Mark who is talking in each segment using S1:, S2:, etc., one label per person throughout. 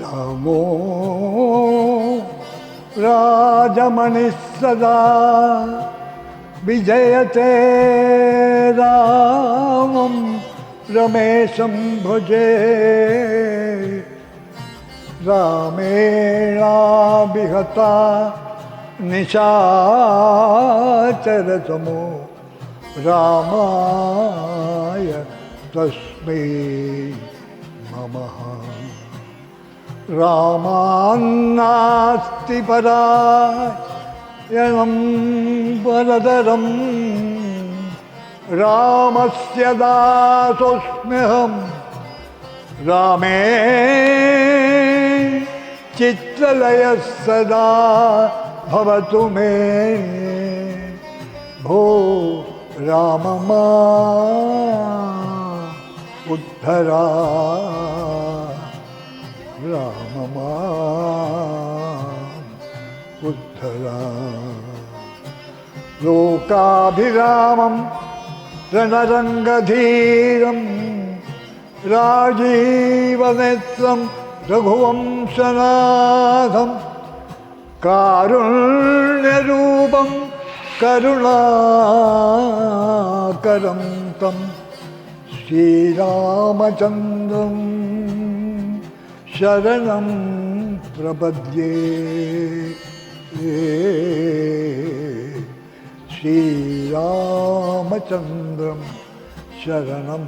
S1: रामो राजमणि सदा विजयते रामं रमेशं भुजे। रामेणाभिहता निशाचरतमो रामाय तस्मै। ममः रामान्नास्ति परायणं वरदरं। रामस्य दासोऽस्म्यहं रामे चित्रलयः सदा भवतु मे। भो राममा। ഉദ്ധരാ രാമമാ ഉദ്ധരാ ലോകാഭിരാമം രണരംഗധീരം രാജീവനേത്രം രഘുവംശനാഥം കാരുണ്യരൂപം കരുണാകരം തം श्रीरामचन्द्रं शरणं प्रपद्ये। श्रीरामचन्द्रं शरणं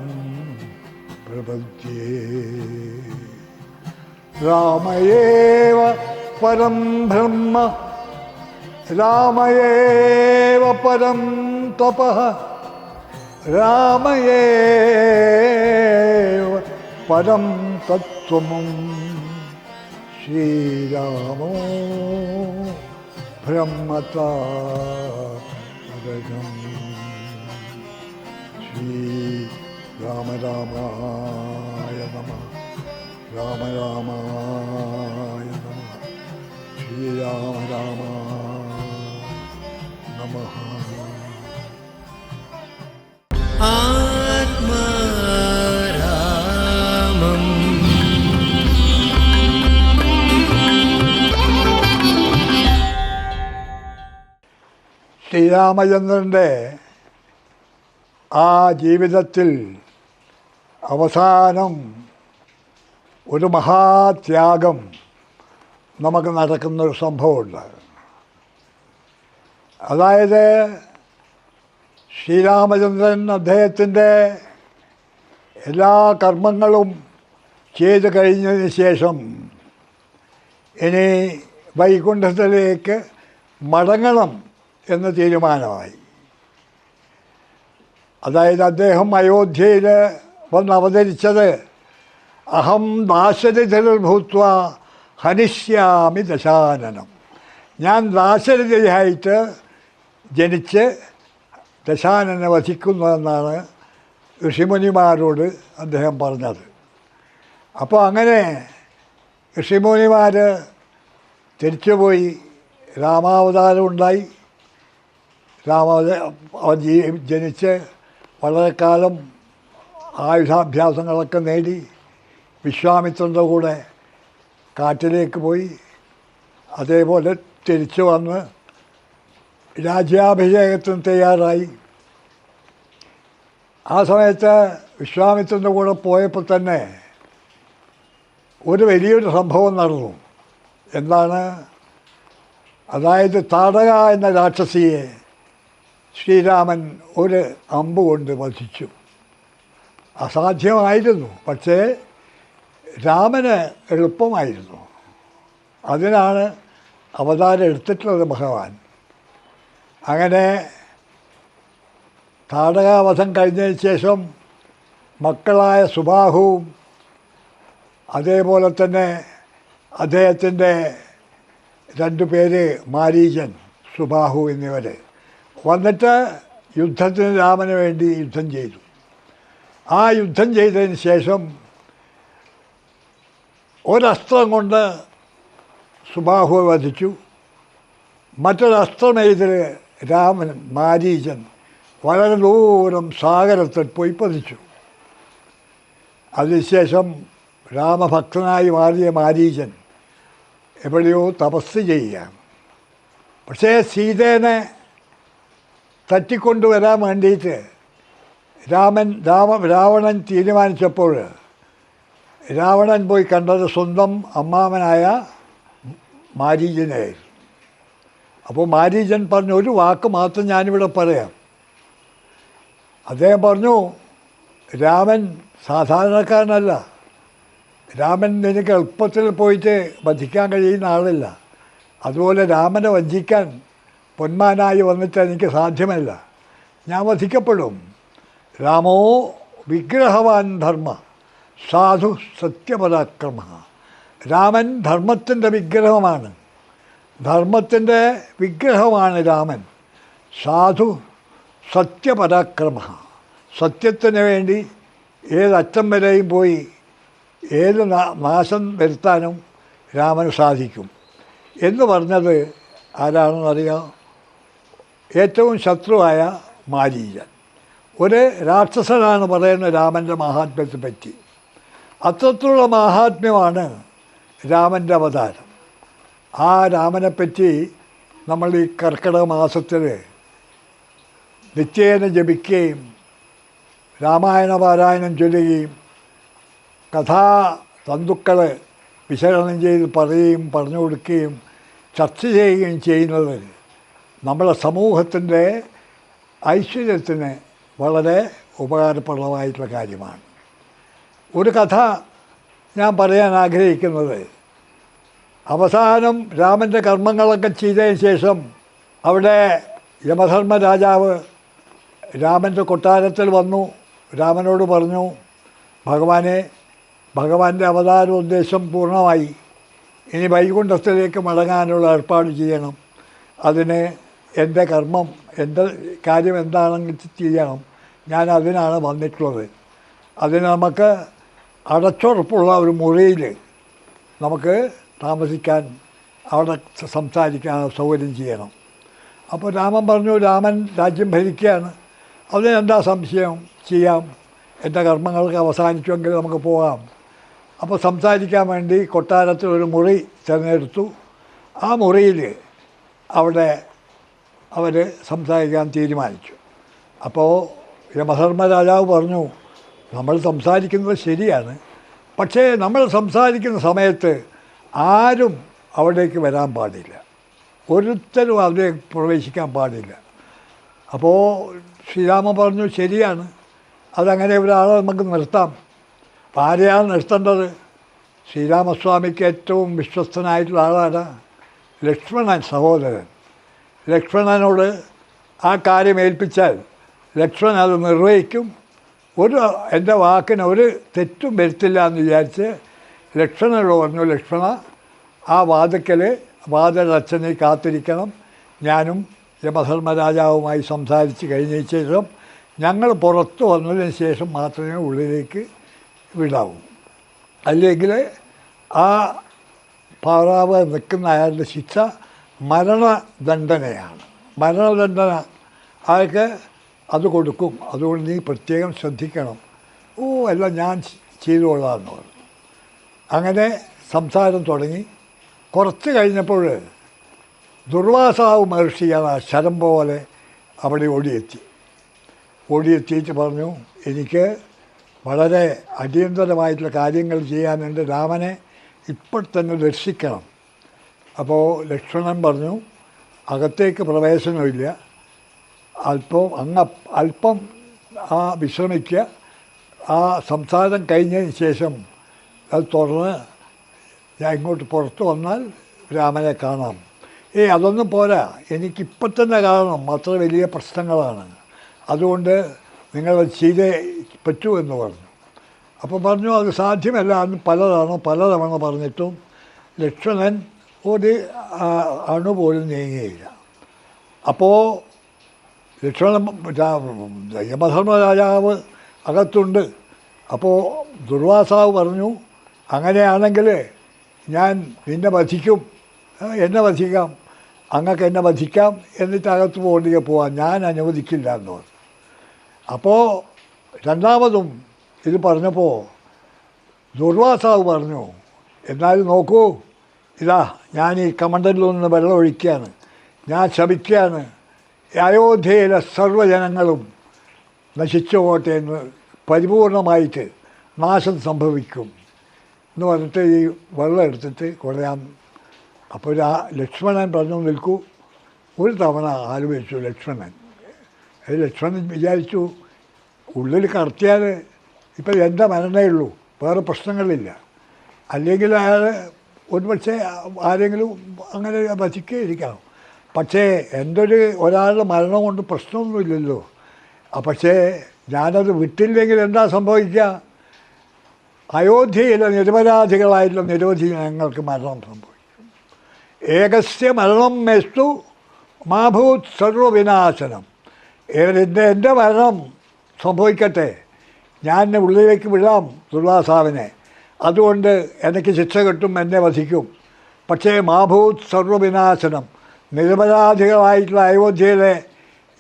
S1: प्रपद्ये। राम एव परं ब्रह्म राम एव परं तपः। രാമയേവ പരം തത്വമും ശ്രീരാമോ ബ്രഹ്മതാരകം ശ്രീരാമ രാമായ നമ രാമ രാമായ നമ ശ്രീരാമ രാമായ നമ ശ്രീരാമചന്ദ്രന്റെ ആ ജീവിതത്തിൽ അവസാനം ഒരു മഹാത്യാഗം നമുക്ക് നടക്കുന്നൊരു സംഭവമുണ്ട്. അതായത് ശ്രീരാമചന്ദ്രൻ അദ്ദേഹത്തിന്റെ എല്ലാ കർമ്മങ്ങളും ചെയ്തു കഴിഞ്ഞതിന് ശേഷം ഇനി വൈകുണ്ഠത്തിലേക്ക് മടങ്ങണം. എന്ന് തീരുമാനമായി. അതായത് അദ്ദേഹം അയോധ്യയിൽ വന്ന് അവതരിച്ചത് അഹം ദാശരഥിർഭൂത്വ ഹനിഷ്യാമി ദശാനനം. ഞാൻ ദാശരഥിയായിട്ട് ജനിച്ച് ദശാനനെ വധിക്കുന്നു എന്നാണ് ഋഷിമുനിമാരോട് അദ്ദേഹം പറഞ്ഞത്. അപ്പോൾ അങ്ങനെ ഋഷിമുനിമാർ തിരിച്ചുപോയി രാമാവതാരം ഉണ്ടായി. രാമാവത അവൻ ജീ ജനിച്ച് വളരെ കാലം ആയുധാഭ്യാസങ്ങളൊക്കെ നേടി വിശ്വാമിത്രന്റെ കൂടെ കാട്ടിലേക്ക് പോയി. അതേപോലെ തിരിച്ചു വന്ന് രാജ്യാഭിഷേകത്തിന് തയ്യാറായി. ആ സമയത്ത് വിശ്വാമിത്രന്റെ കൂടെ പോയപ്പോൾ തന്നെ ഒരു വലിയൊരു സംഭവം നടന്നു. എന്താണ്? അതായത് താടക എന്ന രാക്ഷസിയെ ശ്രീരാമൻ ഒരു അമ്പ് കൊണ്ട് വധിച്ചു. അസാധ്യമായിരുന്നു. പക്ഷേ രാമന് എളുപ്പമായിരുന്നു. അതിനാണ് അവതാരം എടുത്തിട്ടുള്ളത് ഭഗവാൻ. അങ്ങനെ താടകാവധം കഴിഞ്ഞതിന് ശേഷം മക്കളായ സുബാഹുവും അതേപോലെ തന്നെ അദ്ദേഹത്തിന്റെ രണ്ടു പേര് മാരീജൻ സുബാഹു എന്നിവർ വന്നിട്ട് യുദ്ധത്തിന് രാമന് വേണ്ടി യുദ്ധം ചെയ്തു. ആ യുദ്ധം ചെയ്തതിന് ശേഷം ഒരസ്ത്രം കൊണ്ട് സുബാഹുവെ വധിച്ചു. മറ്റൊരസ്ത്രം എഴുതി രാമൻ മാരീചൻ വളരെ ദൂരം സാഗരത്തിൽ പോയി പതിച്ചു. അതിനുശേഷം രാമഭക്തനായി മാറിയ മാരീചൻ എവിടെയോ തപസ് ചെയ്യുകയാണ്. പക്ഷേ സീതേനെ തട്ടിക്കൊണ്ടുവരാൻ വേണ്ടിയിട്ട് രാമൻ രാമ രാവണൻ തീരുമാനിച്ചപ്പോൾ രാവണൻ പോയി കണ്ടത് സ്വന്തം അമ്മാവനായ മാരീജനെ അപ്പോൾ മാരീജൻ പറഞ്ഞു ഒരു വാക്ക് മാത്രം ഞാനിവിടെ പറയാം. അദ്ദേഹം പറഞ്ഞു രാമൻ സാധാരണക്കാരനല്ല. രാമൻ നിനക്ക് എളുപ്പത്തിൽ പോയിട്ട് വധിക്കാൻ കഴിയുന്ന ആളില്ല. അതുപോലെ രാമനെ വഞ്ചിക്കാൻ പൊന്മാനായി വന്നിട്ട് എനിക്ക് സാധ്യമല്ല. ഞാൻ വധിക്കപ്പെടും. രാമോ വിഗ്രഹവാൻ ധർമ്മ സാധു സത്യപരാക്രമ. രാമൻ ധർമ്മത്തിന്റെ വിഗ്രഹമാണ്. ധർമ്മത്തിന്റെ വിഗ്രഹമാണ് രാമൻ. സാധു സത്യപരാക്രമ. സത്യത്തിന് വേണ്ടി ഏതറ്റം വരെയും പോയി ഏത് നാശം വരുത്താനും രാമന് സാധിക്കും. എന്ന് പറഞ്ഞത് ആരാണെന്നറിയാം ഏറ്റവും ശത്രുവായ മാരീചൻ ഒരു രാക്ഷസനാണ് പറയുന്നത് രാമന്റെ മഹാത്മ്യത്തെ പറ്റി. അത്രത്തോളം മഹാത്മ്യമാണ് രാമന്റെ അവതാരം. ആ രാമനെപ്പറ്റി നമ്മൾ ഈ കർക്കിടക മാസത്തിൽ നിത്യേന ജപിക്കുകയും രാമായണ പാരായണം ചൊല്ലുകയും കഥാ തന്തുക്കൾ വിശകലനം ചെയ്ത് പറയുകയും പറഞ്ഞു കൊടുക്കുകയും ചർച്ച ചെയ്യുകയും ചെയ്യുന്നത് നമ്മുടെ സമൂഹത്തിന്റെ ഐശ്വര്യത്തിന് വളരെ ഉപകാരപ്രദമായിട്ടുള്ള കാര്യമാണ്. ഒരു കഥ ഞാൻ പറയാൻ ആഗ്രഹിക്കുന്നത്. അവസാനം രാമന്റെ കർമ്മങ്ങളൊക്കെ ചെയ്തതിന് ശേഷം അവിടെ യമധർമ്മ രാജാവ് രാമന്റെ കൊട്ടാരത്തിൽ വന്നു. രാമനോട് പറഞ്ഞു ഭഗവാനെ ഭഗവാന്റെ അവതാര ഉദ്ദേശം പൂർണമായി. ഇനി വൈകുണ്ഠത്തിലേക്ക് മടങ്ങാനുള്ള ഏർപ്പാട് ചെയ്യണം. അതിന് എന്റെ കർമ്മം എന്റെ കാര്യം എന്താണെങ്കിൽ ചെയ്യണം. ഞാൻ അതിനാണ് വന്നിട്ടുള്ളത്. അതിന് നമുക്ക് അടച്ചുറപ്പുള്ള ഒരു മുറിയിൽ നമുക്ക് താമസിക്കാൻ അവിടെ സംസാരിക്കാൻ സൗകര്യം ചെയ്യണം. അപ്പോൾ രാമൻ പറഞ്ഞു രാമൻ രാജ്യം ഭരിക്കുകയാണ്. അതിനെന്താ സംശയം? ചെയ്യാം. എന്റെ കർമ്മങ്ങൾക്ക് അവസാനിച്ചുവെങ്കിൽ നമുക്ക് പോകാം. അപ്പോൾ സംസാരിക്കാൻ വേണ്ടി കൊട്ടാരത്തിൽ ഒരു മുറി തിരഞ്ഞെടുത്തു. ആ മുറിയിൽ അവിടെ അവർ സംസാരിക്കാൻ തീരുമാനിച്ചു. അപ്പോൾ യമധർമ്മ രാജാവ് പറഞ്ഞു നമ്മൾ സംസാരിക്കുന്നത് ശരിയാണ്. പക്ഷേ നമ്മൾ സംസാരിക്കുന്ന സമയത്ത് ആരും അവിടേക്ക് വരാൻ പാടില്ല. ഒരുത്തരും അവിടെ പ്രവേശിക്കാൻ പാടില്ല. അപ്പോൾ ശ്രീരാമൻ പറഞ്ഞു ശരിയാണ്. അതങ്ങനെ ഒരാളെ നമുക്ക് നിർത്താം. അപ്പം ആരെയാണ് നിർത്തേണ്ടത്? ശ്രീരാമസ്വാമിക്ക് ഏറ്റവും വിശ്വസ്തനായിട്ടുള്ള ആളാണ് ലക്ഷ്മണൻ സഹോദരൻ. ലക്ഷ്മണനോട് ആ കാര്യം ഏൽപ്പിച്ചാൽ ലക്ഷ്മണൻ അത് നിർവഹിക്കും. ഒരു എന്റെ വാക്കിന് ഒരു തെറ്റും വരുത്തില്ല എന്ന് വിചാരിച്ച് ലക്ഷ്മണനോട് പറഞ്ഞു ലക്ഷ്മണ ആ വാതിക്കൽ വാതിലച്ഛനെ കാത്തിരിക്കണം. ഞാനും യമധർമ്മരാജാവുമായി സംസാരിച്ച് കഴിഞ്ഞതിന് ശേഷം ഞങ്ങൾ പുറത്ത് വന്നതിന് ശേഷം മാത്രമേ ഉള്ളിലേക്ക് വിടാവൂ. അല്ലെങ്കിൽ ആ പാറാവ് നിൽക്കുന്ന അയാളുടെ ശിക്ഷ മരണദണ്ഡനയാണ്. മരണദണ്ഡന അയാൾക്ക് അത് കൊടുക്കും. അതുകൊണ്ട് നീ പ്രത്യേകം ശ്രദ്ധിക്കണം. ഓ അല്ല ഞാൻ ചെയ്തുകൊള്ളാമെന്ന് പറഞ്ഞു. അങ്ങനെ സംസാരം തുടങ്ങി. കുറച്ച് കഴിഞ്ഞപ്പോൾ ദുർവാസാവ് മഹർഷിയാണ് ആ ശരം പോലെ അവിടെ ഓടിയെത്തി. ഓടിയെത്തിയിട്ട് പറഞ്ഞു എനിക്ക് വളരെ അടിയന്തരമായിട്ടുള്ള കാര്യങ്ങൾ ചെയ്യാനുണ്ട് രാമനെ ഇപ്പോൾ തന്നെ ദർശിക്കണം. അപ്പോൾ ലക്ഷ്മണൻ പറഞ്ഞു അകത്തേക്ക് പ്രവേശനമില്ല. അല്പം അങ്ങ അല്പം ആ വിശ്രമിക്കുക ആ സംസാരം കഴിഞ്ഞതിന് ശേഷം അത് തുറന്ന് ഞാൻ ഇങ്ങോട്ട് പുറത്ത് വന്നാൽ രാമനെ കാണാം. ഏയ് അതൊന്നും പോരാ. എനിക്കിപ്പം തന്നെ കാണണം. അത്ര വലിയ പ്രശ്നങ്ങളാണ്. അതുകൊണ്ട് നിങ്ങൾ ചെയ്തേ പറ്റൂ എന്ന് പറഞ്ഞു. അപ്പോൾ പറഞ്ഞു അത് സാധ്യമല്ല. അന്ന് പലതാണ്. പലതവണ പറഞ്ഞിട്ടും ലക്ഷ്മണൻ ഒരു അണു പോലും നീങ്ങിയില്ല. അപ്പോൾ ലക്ഷ്മണ ദൈവധർമ്മ രാജാവ് അകത്തുണ്ട്. അപ്പോൾ ദുർവാസാവ് പറഞ്ഞു അങ്ങനെയാണെങ്കിൽ ഞാൻ നിന്നെ വധിക്കും. എന്നെ വധിക്കാം. അങ്ങക്ക് എന്നെ വധിക്കാം. എന്നിട്ട് അകത്ത് പോകേണ്ടി പോവാം ഞാൻ അനുവദിക്കില്ല എന്ന് പറഞ്ഞു. അപ്പോൾ രണ്ടാമതും ഇത് പറഞ്ഞപ്പോൾ ദുർവാസാവ് പറഞ്ഞു എന്നാലും നോക്കൂ ഇതാ ഞാൻ ഈ കമണ്ടലിൽ നിന്ന് വെള്ളം ഒഴിക്കുകയാണ്. ഞാൻ ശപിക്കുകയാണ് അയോധ്യയിലെ സർവജനങ്ങളും നശിച്ചു പോട്ടെ എന്ന് പരിപൂർണമായിട്ട് നാശം സംഭവിക്കും എന്ന് പറഞ്ഞിട്ട് ഈ വെള്ളം എടുത്തിട്ട് കുറയാൻ അപ്പോൾ ആ ലക്ഷ്മണൻ പറഞ്ഞു നിൽക്കൂ. ഒരു തവണ ആലോചിച്ചു ലക്ഷ്മണൻ. അത് ലക്ഷ്മണൻ വിചാരിച്ചു ഉള്ളിൽ കടത്തിയാൽ ഇപ്പം എന്റെ മരണമേ ഉള്ളൂ വേറെ പ്രശ്നങ്ങളില്ല. അല്ലെങ്കിൽ അയാൾ ഒരുപക്ഷെ ആരെങ്കിലും അങ്ങനെ വധിക്കുകയിരിക്കാം പക്ഷേ ഒരു ഒരാളുടെ മരണം കൊണ്ട് പ്രശ്നമൊന്നുമില്ലല്ലോ പക്ഷേ ഞാനത് വിട്ടില്ലെങ്കിൽ എന്താ സംഭവിക്കുക? അയോധ്യയിലെ നിരപരാധികളായിട്ടുള്ള നിരവധി ഞങ്ങൾക്ക് മരണം സംഭവിക്കും. ഏകസ്യ മരണം മെസ്തു മാഭൂത് സർവവിനാശനം. എന്റെ എന്റെ മരണം സംഭവിക്കട്ടെ? ഞാൻ ഉള്ളിലേക്ക് വിടാം ദുർവാസാവിനെ. അതുകൊണ്ട് എനിക്ക് ശിക്ഷ കിട്ടും എന്നെ വധിക്കും. പക്ഷേ മാഭൂത് സർവവിനാശനം നിരപരാധികളായിട്ടുള്ള അയോധ്യയിലെ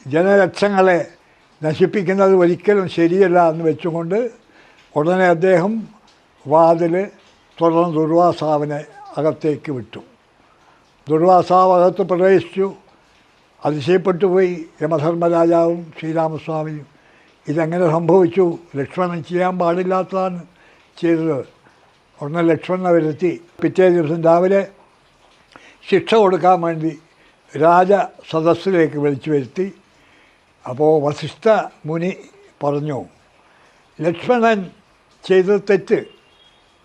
S1: ജനലക്ഷങ്ങളെ നശിപ്പിക്കുന്നത് ഒരിക്കലും ശരിയല്ല എന്ന് വെച്ചുകൊണ്ട് ഉടനെ അദ്ദേഹം വാതിൽ തുടർന്ന് ദുർവാസാവിനെ അകത്തേക്ക് വിട്ടു. ദുർവാസാവ് അകത്ത് പ്രവേശിച്ചു. അതിശയപ്പെട്ടു പോയി. യമധർമ്മരാജാവും ശ്രീരാമസ്വാമിയും. ഇതെങ്ങനെ സംഭവിച്ചു? ലക്ഷ്മണൻ ചെയ്യാൻ പാടില്ലാത്തതാണ് ചെയ്തത്. ഉടനെ ലക്ഷ്മണനെ വരുത്തി പിറ്റേ ദിവസം രാവിലെ ശിക്ഷ കൊടുക്കാൻ വേണ്ടി രാജ സദസ്സിലേക്ക് വിളിച്ചു വരുത്തി. അപ്പോൾ വസിഷ്ഠ മുനി പറഞ്ഞു ലക്ഷ്മണൻ ചെയ്ത തെറ്റ്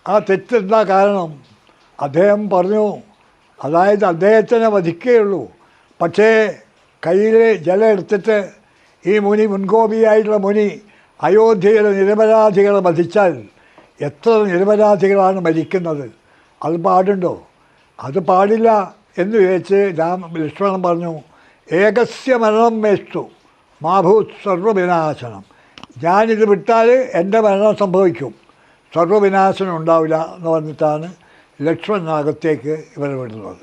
S1: ആ തെറ്റെന്താ കാരണം? അദ്ദേഹം പറഞ്ഞു അതായത് അദ്ദേഹത്തിനെ വധിക്കുകയുള്ളൂ. പക്ഷേ കയ്യിൽ ജലം എടുത്തിട്ട് ഈ മുനി മുൻകോപിയായിട്ടുള്ള മുനി അയോധ്യയിലെ നിരപരാധികളെ വധിച്ചാൽ എത്ര നിരപരാധികളാണ് മരിക്കുന്നത്? അത് പാടുണ്ടോ? അത് പാടില്ല എന്ന് ചോദിച്ച് രാമ ലക്ഷ്മണൻ പറഞ്ഞു ഏകസ്യ മരണം മേസ്തു മാഭൂത് സർവവിനാശനം. ഞാനിത് വിട്ടാൽ എന്റെ മരണം സംഭവിക്കും. സർവവിനാശനം ഉണ്ടാവില്ല എന്ന് പറഞ്ഞിട്ടാണ് ലക്ഷ്മണനകത്തേക്ക് ഇവരെ വിടുന്നത്.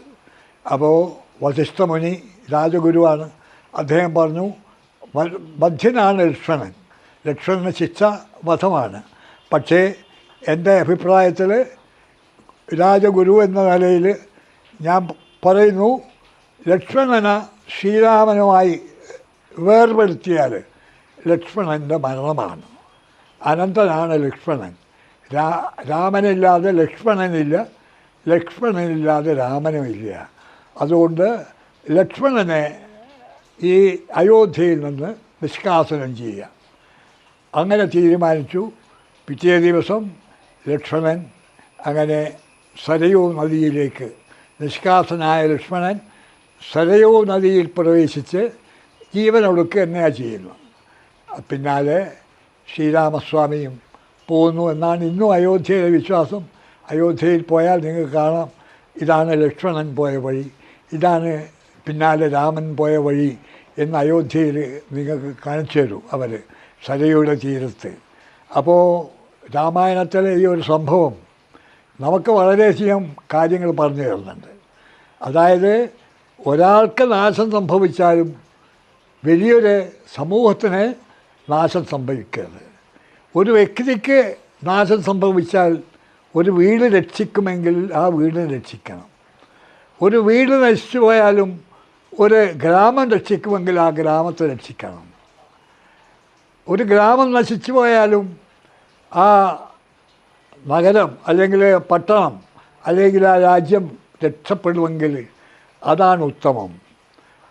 S1: അപ്പോൾ വസിഷ്ഠമുനി രാജഗുരുവാണ്. അദ്ദേഹം പറഞ്ഞു ബദ്ധ്യനാണ് ലക്ഷ്മണൻ. ലക്ഷ്മണന് ശിക്ഷ വധമാണ് പക്ഷേ എന്റെ അഭിപ്രായത്തിൽ രാജഗുരു എന്ന നിലയിൽ ഞാൻ പറയുന്നു ലക്ഷ്മണന് ശ്രീരാമനുമായി വേർപെടുത്തിയാൽ ലക്ഷ്മണന്റെ മരണമാണ്. അനന്തനാണ് ലക്ഷ്മണൻ. രാ രാമനില്ലാതെ ലക്ഷ്മണനില്ല ലക്ഷ്മണനില്ലാതെ രാമനുമില്ല. അതുകൊണ്ട് ലക്ഷ്മണനെ ഈ അയോധ്യയിൽ നിന്ന് നിഷ്കാസനം ചെയ്യുക. അങ്ങനെ തീരുമാനിച്ചു. പിറ്റേ ദിവസം ലക്ഷ്മണൻ അങ്ങനെ സരയൂ നദിയിലേക്ക് നിഷ്കാസനായ ലക്ഷ്മണൻ സരയൂ നദിയിൽ പ്രവേശിച്ച് ജീവനൊടുക്ക് എന്നെയാണ് ചെയ്യുന്നു. പിന്നാലെ ശ്രീരാമസ്വാമിയും പോകുന്നു എന്നാണ് ഇന്നും അയോധ്യയിലെ വിശ്വാസം. അയോധ്യയിൽ പോയാൽ നിങ്ങൾക്ക് കാണാം ഇതാണ് ലക്ഷ്മണൻ പോയ വഴി ഇതാണ് പിന്നാലെ രാമൻ പോയ വഴി എന്ന് അയോധ്യയിൽ നിങ്ങൾക്ക് കാണിച്ചു തരും അവർ സരയുടെ തീരത്ത്. അപ്പോൾ രാമായണത്തിലെ ഈ ഒരു സംഭവം നമുക്ക് വളരെയധികം കാര്യങ്ങൾ പറഞ്ഞു തരുന്നുണ്ട്. അതായത് ഒരാൾക്ക് നാശം സംഭവിച്ചാലും വലിയൊരു സമൂഹത്തിന് നാശം സംഭവിക്കരുത്. ഒരു വ്യക്തിക്ക് നാശം സംഭവിച്ചാൽ ഒരു വീട് രക്ഷിക്കുമെങ്കിൽ ആ വീടിനെ രക്ഷിക്കണം. ഒരു വീട് നശിച്ചു പോയാലും ഒരു ഗ്രാമം രക്ഷിക്കുമെങ്കിൽ ആ ഗ്രാമത്തെ രക്ഷിക്കണം. ഒരു ഗ്രാമം നശിച്ചു പോയാലും ആ നഗരം അല്ലെങ്കിൽ പട്ടണം അല്ലെങ്കിൽ ആ രാജ്യം രക്ഷപ്പെടുമെങ്കിൽ അതാണ് ഉത്തമം.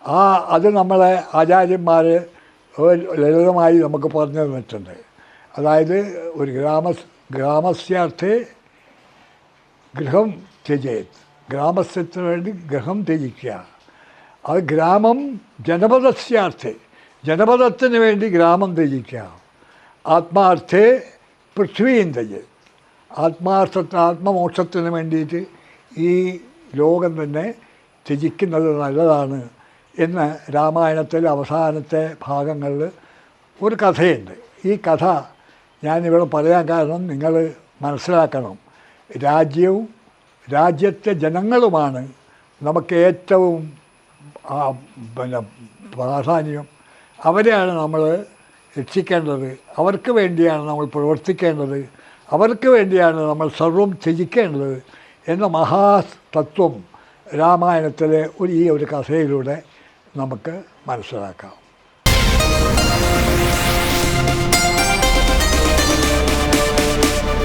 S1: ആ അത് നമ്മളെ ആചാര്യന്മാർ ലളിതമായി നമുക്ക് പറഞ്ഞു തന്നിട്ടുണ്ട്. അതായത് ഒരു ഗ്രാമ ഗ്രാമസ്യാർത്ഥി ഗൃഹം ത്യജയത് ഗ്രാമസ്യത്തിന് വേണ്ടി ഗൃഹം ത്യജിക്കുക. അത് ഗ്രാമം ജനപദസ്യാർത്ഥേ. ജനപദത്തിന് വേണ്ടി ഗ്രാമം ത്യജിക്കുക. ആത്മാർത്ഥേ പൃഥ്വിയും ത്യജേത് ആത്മാർത്ഥത്തിന് ആത്മമോക്ഷത്തിന് വേണ്ടിയിട്ട് ഈ ലോകം തന്നെ ത്യജിക്കുന്നത് നല്ലതാണ് എന്ന് രാമായണത്തിൽ അവസാനത്തെ ഭാഗങ്ങളിൽ ഒരു കഥയുണ്ട്. ഈ കഥ ഞാനിവിടെ പറയാൻ കാരണം നിങ്ങൾ മനസ്സിലാക്കണം. രാജ്യവും രാജ്യത്തെ ജനങ്ങളുമാണ് നമുക്ക് ഏറ്റവും പിന്നെ പ്രാധാന്യം. അവരെയാണ് നമ്മൾ രക്ഷിക്കേണ്ടത് അവർക്ക് വേണ്ടിയാണ് നമ്മൾ പ്രവർത്തിക്കേണ്ടത്. അവർക്ക് വേണ്ടിയാണ് നമ്മൾ സർവം ത്യജിക്കേണ്ടത് എന്ന മഹാതത്വം രാമായണത്തിലെ ഒരു ഈ ഒരു കഥയിലൂടെ നമുക്ക് മനസ്സിലാക്കാം.